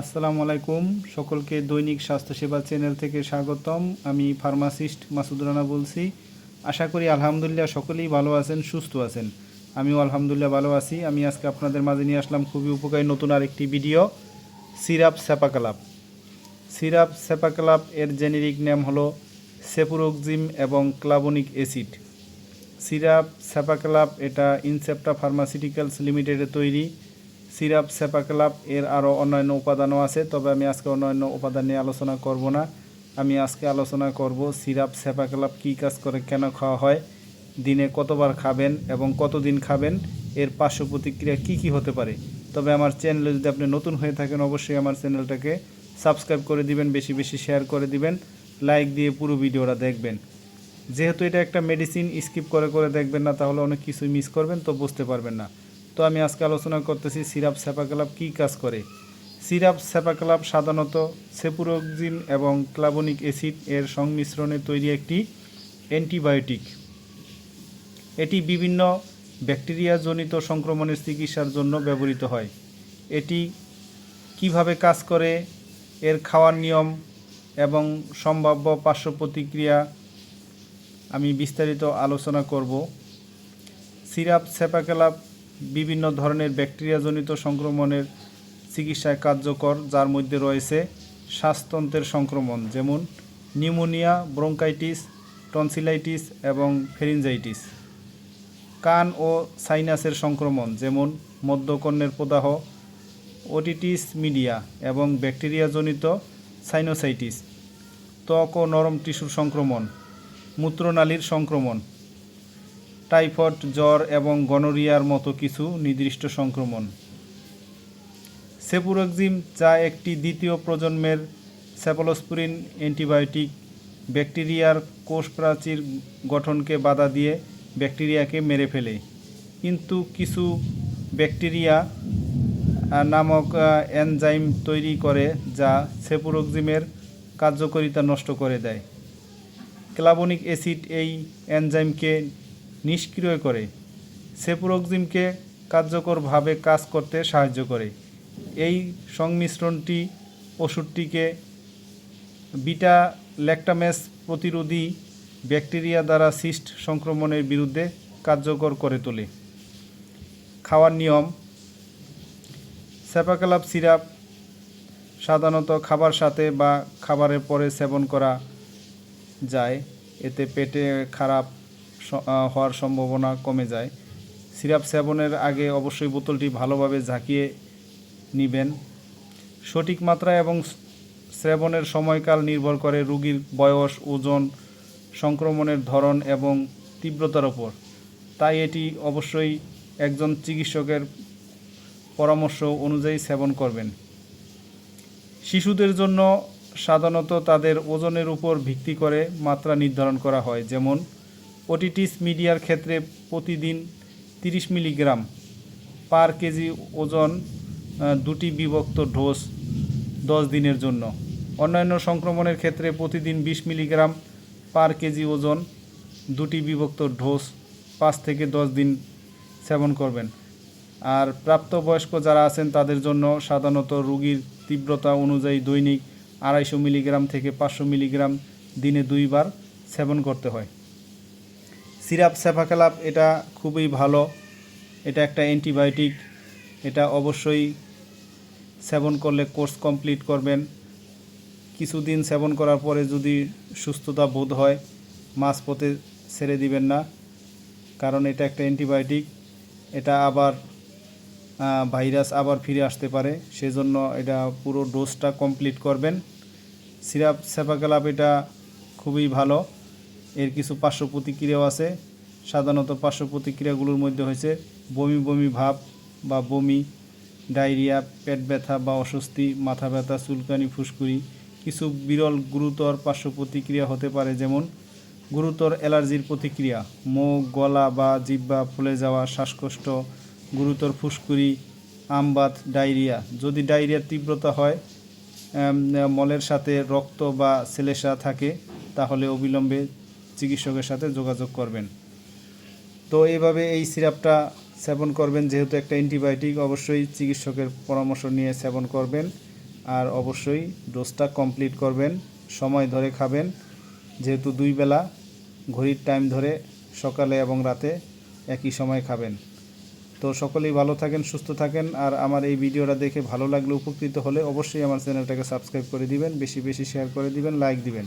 আসসালামু আলাইকুম। সকলকে দৈনিক স্বাস্থ্যসেবা চ্যানেল থেকে স্বাগতম। আমি ফার্মাসিস্ট মাসুদ রানা বলছি। আশা করি আলহামদুলিল্লাহ সকলেই ভালো আছেন, সুস্থ আছেন। আমিও আলহামদুলিল্লাহ ভালো আছি। আমি আজকে আপনাদের মাঝে নিয়ে আসলাম খুবই উপকারী নতুন আরেকটি ভিডিও, সিরাপ স্যাপাকালাপ। সিরাপ স্যাপাকালাপ এর জেনেরিক নাম হলো সেপুরোক্সিম এবং ক্লাবনিক অ্যাসিড। সিরাপ স্যাপাকালাপ এটা ইনসেপ্টা ফার্মাসিউটিক্যালস লিমিটেডে তৈরি। সিরাপ স্যাপাকালাপ এর আরও অন্যান্য উপাদানও আছে, তবে আমি আজকে অন্যান্য উপাদান নিয়ে আলোচনা করব না। আমি আজকে আলোচনা করব সিরাপ স্যাপাকালাপ কী কাজ করে, কেন খাওয়া হয়, দিনে কতবার খাবেন এবং কতদিন খাবেন, এর পার্শ্ব প্রতিক্রিয়া কী কী হতে পারে। তবে আমার চ্যানেলে যদি আপনি নতুন হয়ে থাকেন, অবশ্যই আমার চ্যানেলটাকে সাবস্ক্রাইব করে দিবেন, বেশি বেশি শেয়ার করে দিবেন, লাইক দিয়ে পুরো ভিডিওটা দেখবেন। যেহেতু এটা একটা মেডিসিন স্কিপ করে করে দেখবেন না, তাহলে অনেক কিছুই মিস করবেন, তো বুঝতে পারবেন না। তো আমি আজকে আলোচনা করতেছি সিরাপ স্যাপাকালাপ কী কাজ করে। সিরাপ স্যাপাকালাপ সাধারণত সেপুরোক্সিন এবং ক্লাবনিক অ্যাসিড এর সংমিশ্রণে তৈরি একটি অ্যান্টিবায়োটিক। এটি বিভিন্ন ব্যাকটেরিয়াজনিত সংক্রমণের চিকিৎসার জন্য ব্যবহৃত হয়। এটি কীভাবে কাজ করে, এর খাওয়ার নিয়ম এবং সম্ভাব্য পার্শ্ব প্রতিক্রিয়া আমি বিস্তারিত আলোচনা করব। সিরাপ সেপাকেলাপ বিভিন্ন ধরনের ব্যাকটেরিয়াজনিত সংক্রমণের চিকিৎসায় কার্যকর, যার মধ্যে রয়েছে শ্বাসতন্ত্রের সংক্রমণ, যেমন নিউমোনিয়া, ব্রঙ্কাইটিস, টনসিলাইটিস এবং ফেরিনজাইটিস। কান ও সাইনাসের সংক্রমণ, যেমন মধ্যকর্ণের প্রদাহ ওটিটিস মিডিয়া এবং ব্যাকটেরিয়াজনিত সাইনোসাইটিস, ত্বক ও নরম টিস্যুর সংক্রমণ, মূত্রনালীর সংক্রমণ টাইফয়েড, জ্বর এবং গনোরিয়ার মতো কিছু নির্দিষ্ট সংক্রমণ। সেপুরোক্সিম, যা একটি দ্বিতীয় প্রজন্মের স্যাপোলোস্পুরিন অ্যান্টিবায়োটিক, ব্যাকটেরিয়ার কোষ প্রাচীর গঠনকে বাধা দিয়ে ব্যাকটেরিয়াকে মেরে ফেলে। কিন্তু কিছু ব্যাকটেরিয়া নামক এনজাইম তৈরি করে যা সেপুরোক্সিমের কার্যকারিতা নষ্ট করে দেয়। ক্লাবনিক অ্যাসিড এই এনজাইমকে নিষ্ক্রিয় করে। সেপুরোক্সিমকে কার্যকরভাবে কাজ করতে সাহায্য করে। এই সংমিশ্রণটি ওষুধটিকে বিটা ল্যাকটামেস প্রতিরোধী ব্যাকটেরিয়া দ্বারা সিস্ট সংক্রমণের বিরুদ্ধে কার্যকর করে তোলে। খাওয়ার নিয়ম, স্যাপাকালাপ সিরাপ সাধারণত খাবার সাথে বা খাবারের পরে সেবন করা যায়। এতে পেটে খারাপ হওয়ার সম্ভাবনা কমে যায়। সিরাপ সেবনের আগে অবশ্যই বোতলটি ভালোভাবে ঝাঁকিয়ে নেবেন। সঠিক মাত্রা এবং সেবনের সময়কাল নির্ভর করে রোগীর বয়স, ওজন, সংক্রমণের ধরন এবং তীব্রতার ওপর। তাই এটি অবশ্যই একজন চিকিৎসকের পরামর্শ অনুযায়ী সেবন করবেন। শিশুদের জন্য সাধারণত তাদের ওজনের উপর ভিত্তি করে মাত্রা নির্ধারণ করা হয়। যেমন ওটিটিস মিডিয়ার ক্ষেত্রে প্রতিদিন তিরিশ মিলিগ্রাম পার কেজি ওজন দুটি বিভক্ত ডোজ দশ দিনের জন্য। অন্যান্য সংক্রমণের ক্ষেত্রে প্রতিদিন বিশ মিলিগ্রাম পার কেজি ওজন, দুটি বিভক্ত ডোজ পাঁচ থেকে দশ দিন সেবন করবেন। আর প্রাপ্তবয়স্ক যারা আছেন, তাদের জন্য সাধারণত রোগীর তীব্রতা অনুযায়ী দৈনিক আড়াইশো মিলিগ্রাম থেকে পাঁচশো মিলিগ্রাম দিনে দুইবার সেবন করতে হয়। সিরাপ সেফাকালাপ এটা খুবই ভালো। এটা একটা অ্যান্টিবায়োটিক। এটা অবশ্যই সেবন করলে কোর্স কমপ্লিট করবেন। কিছুদিন সেবন করার পরে যদি সুস্থতা বোধ হয়, মাছ পথে ছেড়ে দিবেন না। কারণ এটা একটা অ্যান্টিবায়োটিক। এটা আবার ভাইরাস আবার ফিরে আসতে পারে। সেজন্য এটা পুরো ডোজটা কমপ্লিট করবেন। সিরাপ সেপাকালাপ এটা খুবই ভালো। এর কিছু পার্শ্ব প্রতিক্রিয়াও আছে। সাধারণত পার্শ্ব প্রতিক্রিয়াগুলোর মধ্যে হয়েছে বমি বমি ভাব বা বমি, ডায়রিয়া, পেট ব্যথা বা অস্বস্তি, মাথা ব্যথা, চুলকানি, ফুসকুড়ি। কিছু বিরল, গুরুতর পার্শ্ব প্রতিক্রিয়া হতে পারে, যেমন গুরুতর অ্যালার্জির প্রতিক্রিয়া মুখ গলা বা জিব্বা ফুলে যাওয়া, শ্বাসকষ্ট, গুরুতর ফুসকুড়ি আমবাত ডায়রিয়া। যদি ডায়রিয়ার তীব্রতা হয় মলের সাথে রক্ত বা সেলেসা থাকে, তাহলে অবিলম্বে চিকিৎসকের সাথে যোগাযোগ করবেন। তো এইভাবে এই সিরাপটা সেবন করবেন, যেহেতু একটা অ্যান্টিবায়োটিক, অবশ্যই চিকিৎসকের পরামর্শ নিয়ে সেবন করবেন আর অবশ্যই ডোজটা কমপ্লিট করবেন, সময় ধরে খাবেন। যেহেতু দুই বেলা, ঘড়ির টাইম ধরে সকালে এবং রাতে একই সময় খাবেন। তো সকলেই ভালো থাকেন, সুস্থ থাকেন। আর আমার এই ভিডিওটা দেখে ভালো লাগলে, উপকৃত হলে অবশ্যই আমার চ্যানেলটাকে সাবস্ক্রাইব করে দিবেন, বেশি বেশি শেয়ার করে দিবেন লাইক দিবেন।